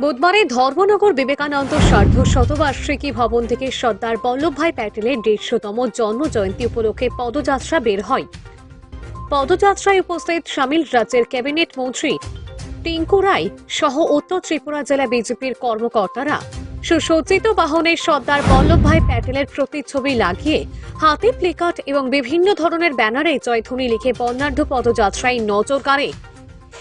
বুধবারে ধর্মনগর বিবেকানন্দ সার্ধ শতবার্ষিকী ভবন থেকে সর্দার বল্লভভাই প্যাটেলের দেড়শোতম জন্ম জয়ন্তী উপলক্ষে পদযাত্রা বের হয়। পদযাত্রায় উপস্থিত সামিল রাজ্যের ক্যাবিনেট মন্ত্রী টিঙ্কু রায় সহ উত্তর ত্রিপুরা জেলা বিজেপির কর্মকর্তারা সুসজ্জিত বাহনে সর্দার বল্লভভাই প্যাটেলের প্রতিচ্ছবি লাগিয়ে হাতে প্লেকার্ড এবং বিভিন্ন ধরনের ব্যানারে জয়ধ্বনি লিখে বর্ণাঢ্য পদযাত্রায় নজর কাড়ে।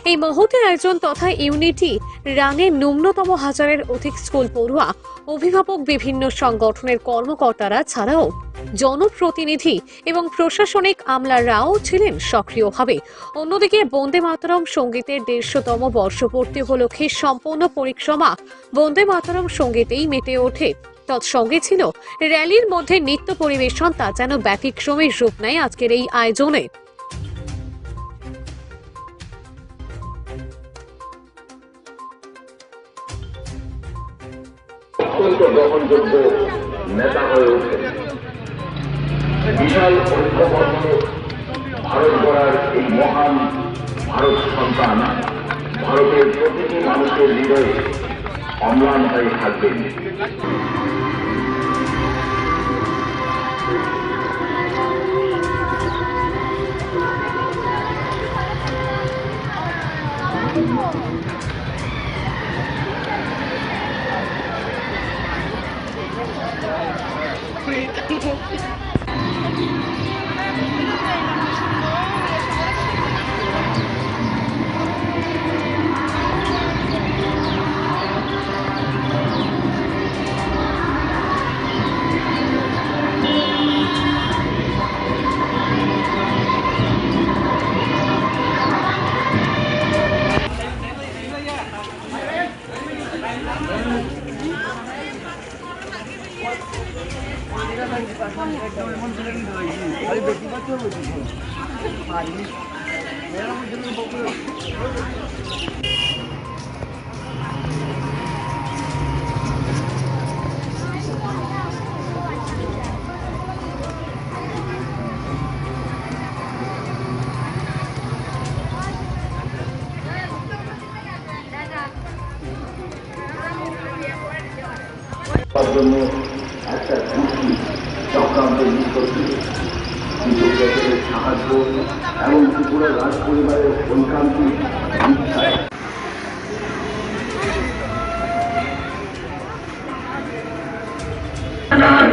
এই মহতি আয়োজন তথা ইউনিটি রানে ন্যূনতম হাজারের অধিক স্কুল পড়ুয়া, অভিভাবক বিভিন্ন সংগঠনের কর্মকর্তারা ছাড়াও জনপ্রতিনিধি এবং প্রশাসনিক আমলারাও ছিলেন সক্রিয়ভাবে। অন্যদিকে বন্দে মাতরম সঙ্গীতের দেড়শোতম বর্ষপূর্তি উপলক্ষে সম্পূর্ণ পরিক্রমা বন্দে মাতরম সঙ্গীতেই মেতে ওঠে। তৎসঙ্গে ছিল র্যালির মধ্যে নৃত্য পরিবেশন, তা যেন ব্যতিক্রমের রূপ নেয় আজকের এই আয়োজনে। গ্রহণযোগ্য নেতা হয়ে ওঠেন বিশাল ঐক্যবদ্ধ ভারত গড়ার এই মহান ভারত সন্তান ভারতের প্রতিটি মানুষের হৃদয়ে অম্লান হয়ে থাকবেন তার জন্য একটা দুটি চক্রান্ত নিষ্পত্তি সাহায্য এবং ত্রিপুরার রাজ পরিবারের ঐকান্তিক ইচ্ছায় তার